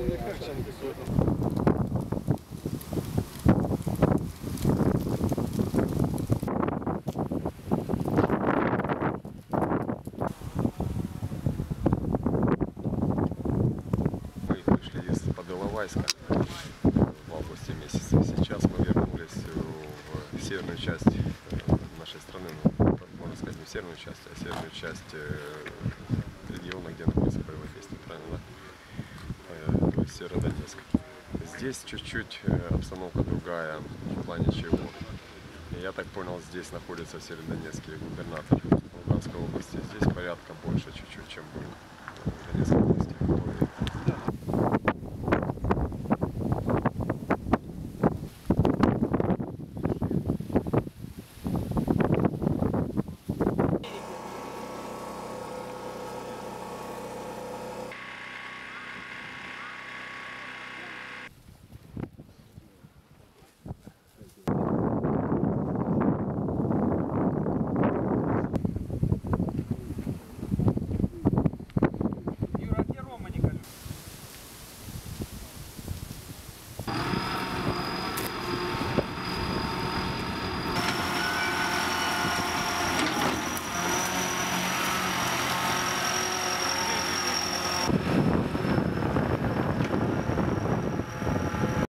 Мы вышли из Подоловайска в августе месяце. Сейчас мы вернулись в северную часть э, нашей страны, ну, можно сказать, не в северную часть, а в северную часть э, региона, где находится боевой фест, правильно? Да? Северодонецк. Здесь чуть-чуть э, обстановка другая, в плане чего. Я так понял, здесь находится в Северодонецке губернатор Луганской области. Здесь порядка больше чуть-чуть, чем было.